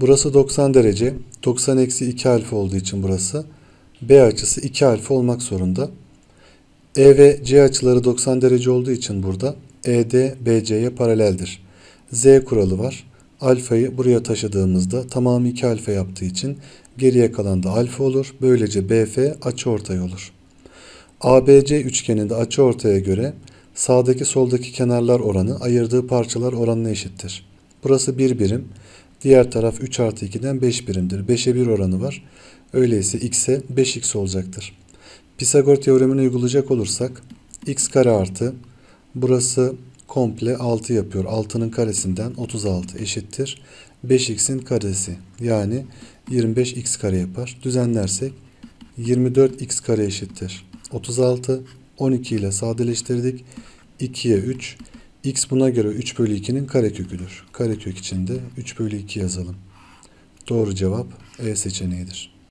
Burası 90 derece. 90 eksi 2 alfa olduğu için burası. B açısı 2 alfa olmak zorunda. E ve C açıları 90 derece olduğu için burada ED BC'ye paraleldir. Z kuralı var. Alfayı buraya taşıdığımızda tamamı 2 alfa yaptığı için geriye kalan da alfa olur. Böylece BF açıortay olur. ABC üçgeninde açıortaya göre sağdaki soldaki kenarlar oranı ayırdığı parçalar oranına eşittir. Burası 1 birim. Diğer taraf 3 artı 2'den 5 birimdir. 5'e 1 oranı var. Öyleyse x'e 5x olacaktır. Pisagor teoremini uygulayacak olursak x kare artı burası komple 6 yapıyor. 6'nın karesinden 36 eşittir. 5x'in karesi yani 25x kare yapar. Düzenlersek 24x kare eşittir. 36 12 ile sadeleştirdik. 2'ye 3 x buna göre 3 bölü 2'nin kareköküdür. Karekök içinde 3 bölü 2 yazalım. Doğru cevap E seçeneğidir.